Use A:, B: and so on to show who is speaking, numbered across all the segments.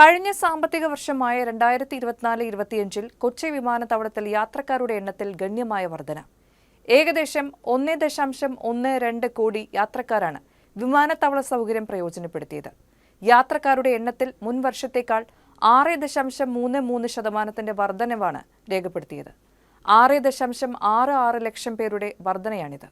A: കഴിഞ്ഞ സാമ്പത്തിക വർഷമായ രണ്ടായിരത്തി ഇരുപത്തിനാല് ഇരുപത്തിയഞ്ചിൽ കൊച്ചി വിമാനത്താവളത്തിൽ യാത്രക്കാരുടെ എണ്ണത്തിൽ ഗണ്യമായ വർധന. ഏകദേശം ഒന്ന് ദശാംശം ഒന്ന് രണ്ട് കോടി യാത്രക്കാരാണ് വിമാനത്താവള സൗകര്യം പ്രയോജനപ്പെടുത്തിയത്. യാത്രക്കാരുടെ എണ്ണത്തിൽ മുൻ വർഷത്തേക്കാൾ ആറ് ദശാംശം മൂന്ന് മൂന്ന് ശതമാനത്തിന്റെ വർധനവാണ് രേഖപ്പെടുത്തിയത്. ആറ് ദശാംശം ആറ് ആറ് ലക്ഷം പേരുടെ വർധനയാണിത്.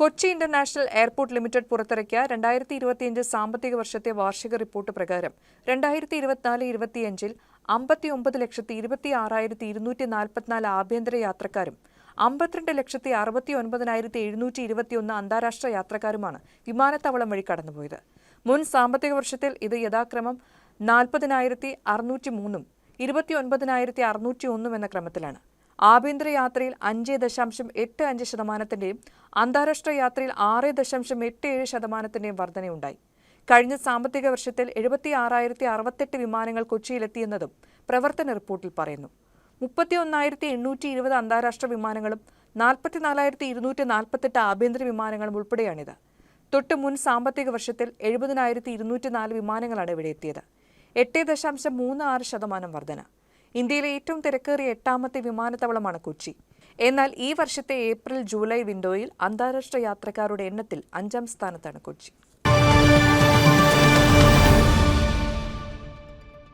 A: കൊച്ചി ഇന്റർനാഷണൽ എയർപോർട്ട് ലിമിറ്റഡ് പുറത്തിറക്കിയ രണ്ടായിരത്തി ഇരുപത്തിയഞ്ച് സാമ്പത്തിക വർഷത്തെ വാർഷിക റിപ്പോർട്ട് പ്രകാരം രണ്ടായിരത്തി ഇരുപത്തിനാല് ഇരുപത്തിയഞ്ചിൽ അമ്പത്തി ഒമ്പത് ലക്ഷത്തി ഇരുപത്തി ആറായിരത്തി ഇരുന്നൂറ്റി നാൽപ്പത്തിനാല് ആഭ്യന്തര യാത്രക്കാരും അമ്പത്തിരണ്ട് ലക്ഷത്തി അറുപത്തി ഒൻപതിനായിരത്തി എഴുന്നൂറ്റി ഇരുപത്തിയൊന്ന് അന്താരാഷ്ട്ര യാത്രക്കാരുമാണ് വിമാനത്താവളം വഴി കടന്നുപോയത്. മുൻ സാമ്പത്തിക വർഷത്തിൽ ഇത് യഥാക്രമം നാൽപ്പതിനായിരത്തി അറുന്നൂറ്റി മൂന്നും ഇരുപത്തി ഒൻപതിനായിരത്തി അറുന്നൂറ്റി ഒന്നും എന്ന ക്രമത്തിലാണ്. ആഭ്യന്തര യാത്രയിൽ അഞ്ച് ദശാംശം എട്ട് അഞ്ച് ശതമാനത്തിന്റെയും അന്താരാഷ്ട്ര യാത്രയിൽ ആറ് ദശാംശം എട്ട് ഏഴ് ശതമാനത്തിന്റെയും വർധനയുണ്ടായി. കഴിഞ്ഞ സാമ്പത്തിക വർഷത്തിൽ എഴുപത്തി ആറായിരത്തി അറുപത്തെട്ട് വിമാനങ്ങൾ കൊച്ചിയിലെത്തിയെന്നതും പ്രവർത്തന റിപ്പോർട്ടിൽ പറയുന്നു. മുപ്പത്തി ഒന്നായിരത്തി എണ്ണൂറ്റി ഇരുപത് അന്താരാഷ്ട്ര വിമാനങ്ങളും നാൽപ്പത്തിനാലായിരത്തി ഇരുന്നൂറ്റി നാൽപ്പത്തെട്ട് ആഭ്യന്തര വിമാനങ്ങളും ഉൾപ്പെടെയാണിത്. തൊട്ട് മുൻ സാമ്പത്തിക വർഷത്തിൽ എഴുപതിനായിരത്തി ഇരുന്നൂറ്റി നാല് വിമാനങ്ങളാണ് ഇവിടെ എത്തിയത്. എട്ട് ദശാംശം മൂന്ന് ആറ് ശതമാനം വർധന. ഇന്ത്യയിലെ ഏറ്റവും തിരക്കേറിയ എട്ടാമത്തെ വിമാനത്താവളമാണ് കൊച്ചി. എന്നാൽ ഈ വർഷത്തെ ഏപ്രിൽ ജൂലൈ വിൻഡോയിൽ അന്താരാഷ്ട്ര യാത്രക്കാരുടെ എണ്ണത്തിൽ അഞ്ചാം സ്ഥാനത്താണ് കൊച്ചി.